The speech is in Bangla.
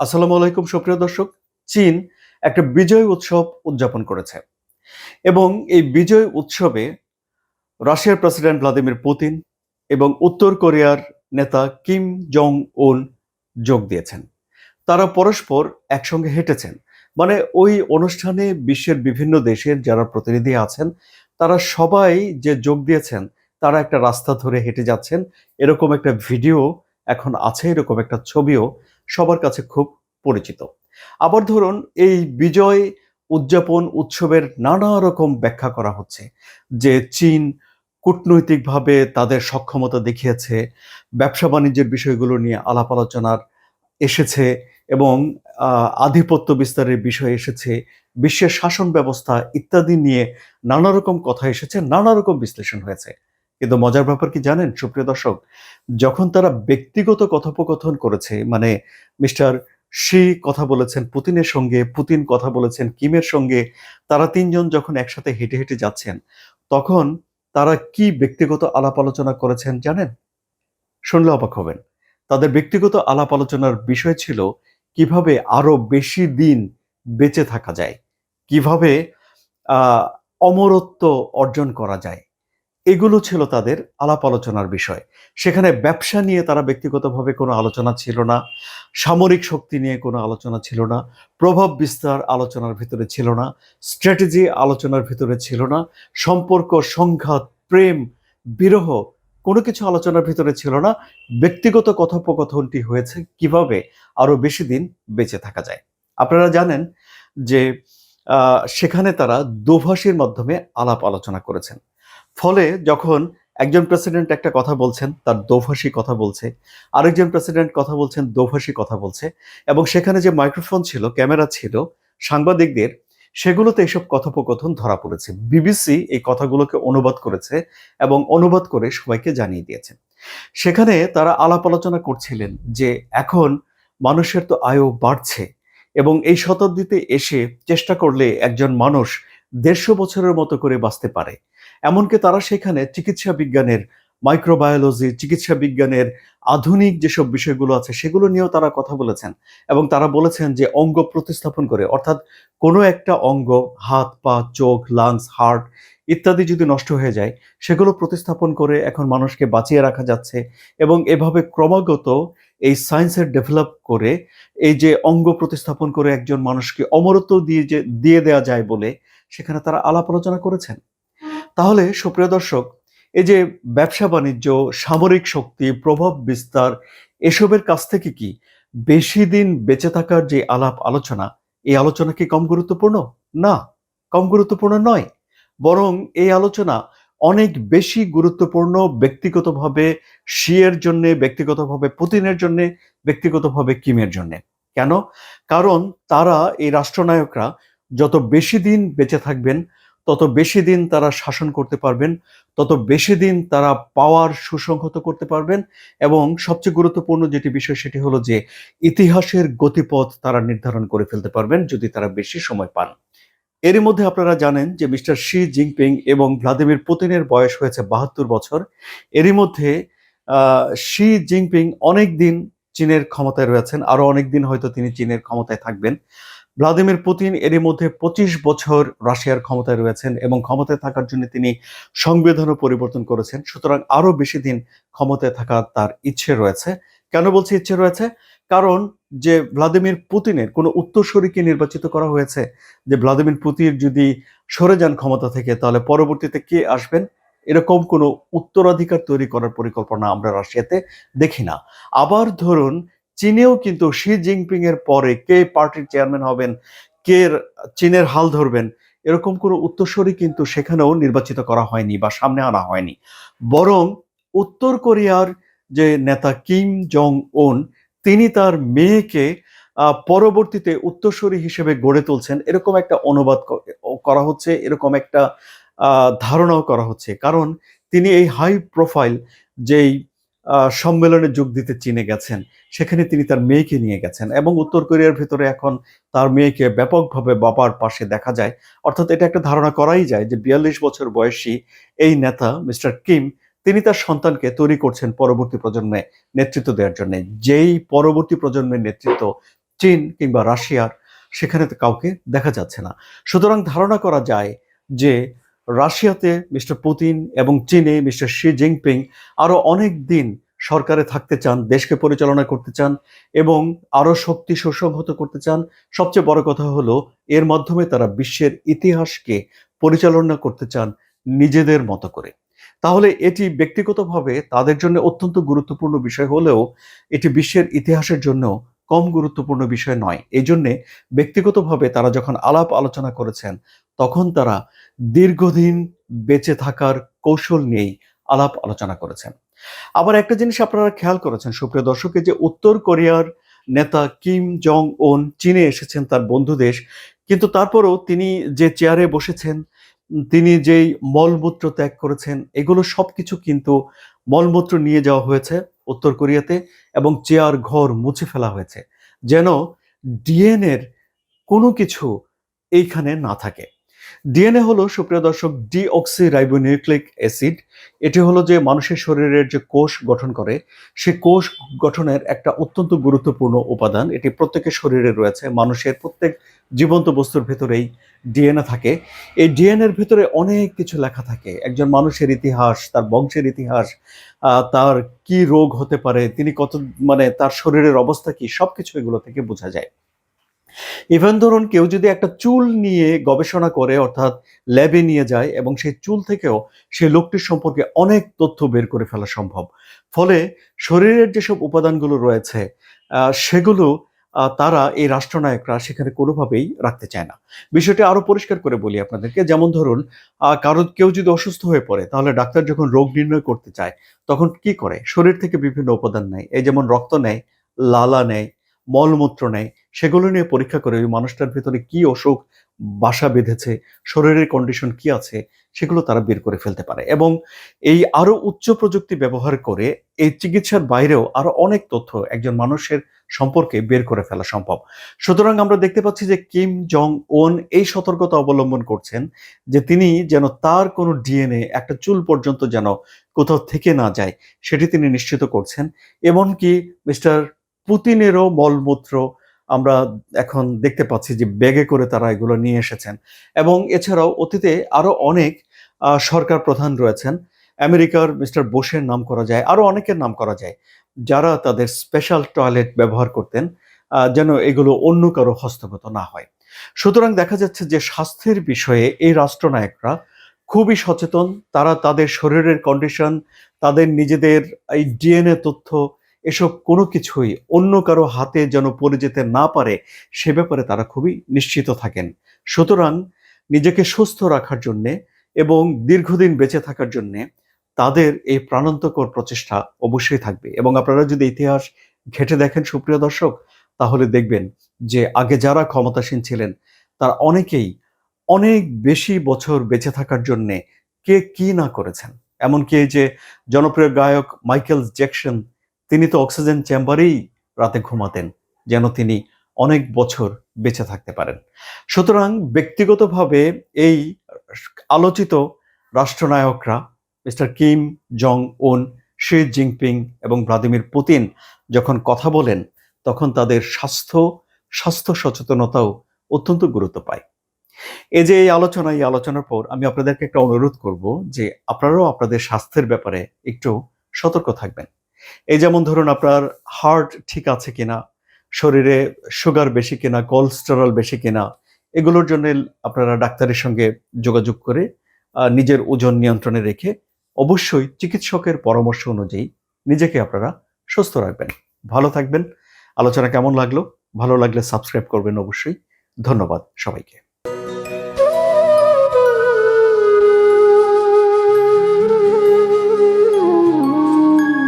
আসসালামু আলাইকুম, সুপ্রিয় দর্শক। চীন একটা বিজয় উৎসব উদযাপন করেছে এবং এই বিজয় উৎসবে রাশিয়ার প্রেসিডেন্ট ভ্লাদিমির পুতিন এবং উত্তর কোরিয়ার নেতা কিম জং উন যোগ দিয়েছেন। তারা পরস্পর একসঙ্গে হেঁটেছেন। মানে ওই অনুষ্ঠানে বিশ্বের বিভিন্ন দেশের যারা প্রতিনিধি আছেন, তারা সবাই যে যোগ দিয়েছেন, তারা একটা রাস্তা ধরে হেঁটে যাচ্ছেন। এরকম একটা ভিডিও এখন আছে, এরকম একটা ছবিও। সবার কাছে খুব পরিচিত। আবার ধরুন, এই বিজয় উদযাপন উৎসবের নানা রকম ব্যাখ্যা করা হচ্ছে, যে চীন কূটনৈতিকভাবে তাদের সক্ষমতা দেখিয়েছে, ব্যবসা বাণিজ্যের বিষয়গুলো নিয়ে আলাপ আলোচনার এসেছে এবং আধিপত্য বিস্তারের বিষয় এসেছে, বিশ্বের শাসন ব্যবস্থা ইত্যাদি নিয়ে নানা রকম কথা এসেছে, নানা রকম বিশ্লেষণ হয়েছে। কিন্তু মজার ব্যাপার কি জানেন, সুপ্রিয় দর্শক? যখন তারা ব্যক্তিগত কথোপকথন করেছে মানে মিস্টার শি কথা বলেছেন, পুতিনের সঙ্গে, পুতিন কথা বলেছেন, কিমের সঙ্গে, তারা তিনজন যখন একসাথে হেঁটে হেঁটে যাচ্ছেন, তখন তারা কি ব্যক্তিগত আলাপ আলোচনা করেছেন জানেন? শুনলে অবাক হবেন। তাদের ব্যক্তিগত আলাপ আলোচনার বিষয় ছিল কীভাবে আরও বেশি দিন বেঁচে থাকা যায়, কীভাবে অমরত্ব অর্জন করা যায়। এগুলো ছিল তাদের আলাপ আলোচনার বিষয়। সেখানে ব্যবসা নিয়ে তারা ব্যক্তিগতভাবে কোনো আলোচনা ছিল না, সামরিক শক্তি নিয়ে কোনো আলোচনা ছিল না, প্রভাব বিস্তার আলোচনার ভিতরে ছিল না, স্ট্র্যাটেজি আলোচনার ভিতরে ছিল না, সম্পর্ক, সংঘাত, প্রেম, বিরহ কোনো কিছু আলোচনার ভিতরে ছিল না। ব্যক্তিগত কথোপকথনটি হয়েছে কীভাবে আরও বেশি দিন বেঁচে থাকা যায়। আপনারা জানেন যে সেখানে তারা দোভাষীর মাধ্যমে আলাপ আলোচনা করেছেন। ফলে যখন একজন প্রেসিডেন্ট একটা কথা বলছেন, তার দোভাষী কথা বলছে, আরেকজন প্রেসিডেন্ট কথা বলছেন, দোভাষী কথা বলছে, এবং সেখানে যে মাইক্রোফোন ছিল ক্যামেরা ছিল, সাংবাদিকদের, সেগুলোতে এইসব কথোপকথন ধরা পড়েছে। বিবিসি এই কথাগুলোকে অনুবাদ করেছে এবং অনুবাদ করে সবাইকে জানিয়ে দিয়েছে। সেখানে তারা আলাপ আলোচনা করছিলেন যে এখন মানুষের তো আয়ু বাড়ছে এবং এই শতাব্দীতে এসে চেষ্টা করলে একজন মানুষ দেড়শো বছরের মতো করে বাঁচতে পারে। এমনকি তারা সেখানে চিকিৎসা বিজ্ঞানের মাইক্রোবায়োলজি চিকিৎসা বিজ্ঞানের আধুনিক যেসব বিষয়গুলো আছে, সেগুলো নিয়েও তারা কথা বলেছেন। এবং তারা বলেছেন যে অঙ্গ প্রতিস্থাপন করে, অর্থাৎ কোনো একটা অঙ্গ, হাত, পা, চোখ লাংস হার্ট ইত্যাদি যদি নষ্ট হয়ে যায়, সেগুলো প্রতিস্থাপন করে এখন মানুষকে বাঁচিয়ে রাখা যাচ্ছে। এবং এভাবে ক্রমাগত এই সায়েন্সের ডেভেলপ করে, এই যে অঙ্গ প্রতিস্থাপন করে একজন মানুষকে অমরত্ব দিয়ে যে, দিয়ে দেওয়া যায় বলে সেখানে তারা আলাপ আলোচনা করেছেন। তাহলে সুপ্রিয় দর্শক, এই যে ব্যবসা বাণিজ্য, সামরিক শক্তি, প্রভাব বিস্তার, এসবের কাছ থেকে কি বেশি দিন বেঁচে থাকার যে আলাপ আলোচনা, এই আলোচনা কি কম গুরুত্বপূর্ণ? না, কম গুরুত্বপূর্ণ নয়। বরং এই আলোচনা অনেক বেশি গুরুত্বপূর্ণ ব্যক্তিগতভাবে শিয়ের জন্য, ব্যক্তিগতভাবে, পুতিনের জন্য, ব্যক্তিগতভাবে কিমের জন্য। কেন? কারণ তারা, এই রাষ্ট্রনায়করা যত বেশি দিন বেঁচে থাকবেন, তত বেশি দিন তারা শাসন করতে পারবেন, তত বেশি দিন তারা পাওয়ার সুসংহত করতে পারবেন এবং সবচেয়ে গুরুত্বপূর্ণ যেটি বিষয় সেটি হলো যে ইতিহাসের গতিপথ তারা নির্ধারণ করে ফেলতে পারবেন যদি তারা বেশি সময় পান। এরই মধ্যে আপনারা জানেন যে মিস্টার শি জিনপিং এবং ভ্লাদিমির পুতিনের বয়স হয়েছে বাহাত্তর বছর। এরই মধ্যে শি জিনপিং অনেক দিন চীনের ক্ষমতায় রয়েছেন আরও অনেক দিন হয়তো তিনি চীনের ক্ষমতায় থাকবেন। ভ্লাদিমির পুতিন এরই মধ্যে পঁচিশ বছর রাশিয়ার ক্ষমতায় রয়েছেন এবং ক্ষমতায় থাকার জন্য তিনি সংবিধানও পরিবর্তন করেছেন। সুতরাং আরও বেশি দিন ক্ষমতায় থাকা তার ইচ্ছে রয়েছে। কেন বলছি ইচ্ছে রয়েছে? কারণ যে ভ্লাদিমির পুতিনের কোনো উত্তরসূরিকে নির্বাচিত করা হয়েছে? যে ভ্লাদিমির পুতিন যদি সরে যান ক্ষমতা থেকে, তাহলে পরবর্তীতে কে আসবেন? এরকম কোনো উত্তরাধিকার তৈরি করার পরিকল্পনা আমরা রাশিয়াতে দেখি না। আবার ধরুন চীনেও কিন্তু শি জিনপিং এর পরে কে পার্টির চেয়ারম্যান হবেন, কে চীনের হাল ধরবেন, এরকম কোনো উত্তরসূরি কিন্তু সেখানেও নির্বাচিত করা হয়নি বা সামনে আনা হয়নি। বরং উত্তর কোরিয়ার যে নেতা কিম জং উন তিনি তার মেয়েকে পরবর্তীতে উত্তরসূরি হিসেবে গড়ে তুলছেন। এরকম একটা অনুবাদ করা হচ্ছে, এরকম একটা ধারণাও করা হচ্ছে। কারণ তিনি এই হাই প্রোফাইল যেই সম্মেলনে যোগ দিতে চীনে গেছেন। সেখানে তিনি তার মেয়েকে নিয়ে গেছেন এবং উত্তর কোরিয়ার ভিতরে এখন তার মেয়েকে ব্যাপকভাবে বাবার পাশে দেখা যায়। অর্থাৎ এটা একটা ধারণা করাই যায় যে বিয়াল্লিশ বছর বয়সী এই নেতা, মিস্টার কিম, তিনি তার সন্তানকে তৈরি করছেন পরবর্তী প্রজন্মে নেতৃত্ব দেওয়ার জন্য। যেই পরবর্তী প্রজন্মের নেতৃত্ব চীন কিংবা রাশিয়ার, সেখানে তো কাউকে দেখা যাচ্ছে না। সুতরাং ধারণা করা যায় যে রাশিয়াতে মিস্টার পুতিন এবং চীনে মিস্টার শি জিনপিং আরও অনেক দিন সরকারে থাকতে চান, দেশকে পরিচালনা করতে চান এবং আরও শক্তি সুসংহত করতে চান। সবচেয়ে বড় কথা হলো, এর মাধ্যমে তারা বিশ্বের ইতিহাসকে পরিচালনা করতে চান নিজেদের মতো করে। তাহলে এটি ব্যক্তিগতভাবে তাদের জন্য অত্যন্ত গুরুত্বপূর্ণ বিষয় হলেও, এটি বিশ্বের ইতিহাসের জন্য কম গুরুত্বপূর্ণ বিষয় নয়। এই জন্যে ব্যক্তিগতভাবে তারা যখন আলাপ আলোচনা করেছেন, তখন তারা দীর্ঘদিন বেঁচে থাকার কৌশল নিয়েই আলাপ আলোচনা করেছেন। আবার একটা জিনিস আপনারা খেয়াল করেছেন, সুপ্রিয় দর্শকে যে উত্তর কোরিয়ার নেতা কিম জং ওন চীনে এসেছেন, তার বন্ধু দেশ, কিন্তু তারপরও তিনি যে চেয়ারে বসেছেন, তিনি যেই মলমূত্র ত্যাগ করেছেন, এগুলো সবকিছু কিন্তু মলমূত্র নিয়ে যাওয়া হয়েছে। উত্তর কোরিয়াতে এবং চেয়ার ঘর মুছে ফেলা হয়েছে, যেন ডিএনএর কোনো কিছু এইখানে না থাকে। ডিএনএ হলো, সুপ্রিয় দর্শক ডিঅক্সি রাইবোনিউক্লিক অ্যাসিড। এটি হলো যে মানুষের শরীরের যে কোষ গঠন করে, সে কোষ গঠনের একটা অত্যন্ত গুরুত্বপূর্ণ উপাদান। এটি প্রত্যেকের শরীরে রয়েছে। মানুষের প্রত্যেক জীবন্ত বস্তুর ভেতরেই ডিএনএ থাকে। এই ডিএনএর ভেতরে অনেক কিছু লেখা থাকে। একজন মানুষের ইতিহাস, তার বংশের ইতিহাস তার কি রোগ হতে পারে, তিনি কত মানে তার শরীরের অবস্থা কি, সবকিছু এগুলো থেকে বোঝা যায়। ইভেন ধরুন কেউ যদি একটা চুল নিয়ে গবেষণা করে, অর্থাৎ ল্যাবে নিয়ে যায় এবং সেই চুল থেকেও সেই লোকটির সম্পর্কে অনেক তথ্য বের করে ফেলা সম্ভব। ফলে শরীরের যেসব উপাদানগুলো রয়েছে সেগুলো তারা এই রাষ্ট্রনায়করা সেখানে কোনোভাবেই রাখতে চায় না। বিষয়টি আরও পরিষ্কার করে বলি আপনাদেরকে। যেমন ধরুন কারও কেউ যদি অসুস্থ হয়ে পড়ে, তাহলে ডাক্তার যখন রোগ নির্ণয় করতে চায়, তখন কি করে? শরীর থেকে বিভিন্ন উপাদান নেয়। এই যেমন রক্ত নেয়, লালা নেয় মলমূত্র নেয়, সেগুলো নিয়ে পরীক্ষা করে ওই মানুষটার ভিতরে কি অসুখ, বাসা বেঁধেছে, শরীরের কন্ডিশন কি আছে, সেগুলো তারা বের করে ফেলতে পারে। এবং এই আরও উচ্চ প্রযুক্তি ব্যবহার করে এই চিকিৎসার বাইরেও আরও অনেক তথ্য একজন মানুষের সম্পর্কে বের করে ফেলা সম্ভব। সুতরাং আমরা দেখতে পাচ্ছি যে কিম জং ওন এই সতর্কতা অবলম্বন করছেন যে তিনি যেন তার কোনো ডিএনএ একটা চুল পর্যন্ত যেন কোথাও থেকে না যায়, সেটি তিনি নিশ্চিত করছেন। এমনকি মিস্টার পুতিনেরও মলমূত্র আমরা এখন দেখতে পাচ্ছি যে ব্যাগে করে তারা এগুলো নিয়ে এসেছেন। এবং এছাড়াও অতীতে আরও অনেক সরকার প্রধান রয়েছেন। আমেরিকার মিস্টার বোসের নাম করা যায় আরও অনেকের নাম করা যায়, যারা তাদের স্পেশাল টয়লেট ব্যবহার করতেন যেন এগুলো অন্য কারও হস্তগত না হয়। সুতরাং দেখা যাচ্ছে যে স্বাস্থ্যের বিষয়ে এই রাষ্ট্রনায়করা খুবই সচেতন। তারা তাদের শরীরের কন্ডিশন তাদের নিজেদের এই ডিএনএ তথ্য এসব কোনো কিছুই অন্য কারও হাতে যেন পড়ে যেতে না পারে, সে ব্যাপারে তারা খুবই নিশ্চিত থাকেন। সুতরাং নিজেকে সুস্থ রাখার জন্যে এবং দীর্ঘদিন বেঁচে থাকার জন্যে তাদের এই প্রাণান্তকর প্রচেষ্টা অবশ্যই থাকবে। এবং আপনারা যদি ইতিহাস ঘেটে দেখেন, সুপ্রিয় দর্শক, তাহলে দেখবেন যে আগে যারা ক্ষমতাসীন ছিলেন, তার অনেকেই অনেক বেশি বছর বেঁচে থাকার জন্যে কে কি না করেছেন। এমনকি এই যে জনপ্রিয় গায়ক মাইকেল জ্যাকসন তিনি তো অক্সিজেন চেম্বারেই রাতে ঘুমাতেন, যেন তিনি অনেক বছর বেঁচে থাকতে পারেন। সুতরাং ব্যক্তিগতভাবে এই আলোচিত রাষ্ট্রনায়করা mister Kim Jong Un Xi Jinping এবং ভ্লাদিমির পুতিন যখন কথা বলেন, তখন তাদের স্বাস্থ্য স্বাস্থ্য সচেতনতাও অত্যন্ত গুরুত্ব পায়। এই যে এই আলোচনা, এই আলোচনার পর আমি আপনাদেরকে একটা অনুরোধ করব যে আপনারাও আপনাদের স্বাস্থ্যের ব্যাপারে একটু সতর্ক থাকবেন। এই যেমন ধরুন আপনার হার্ট ঠিক আছে কিনা, শরীরে সুগার বেশি কিনা কোলেস্টেরল বেশি কিনা, এগুলোর জন্য আপনারা ডাক্তারের সঙ্গে যোগাযোগ করে নিজের ওজন নিয়ন্ত্রণে রেখে অবশ্যই চিকিৎসকের পরামর্শ অনুযায়ী নিজেকে আপনারা সুস্থ রাখবেন। ভালো থাকবেন। আলোচনা কেমন লাগল? ভালো লাগলে সাবস্ক্রাইব করবেন অবশ্যই। ধন্যবাদ সবাইকে।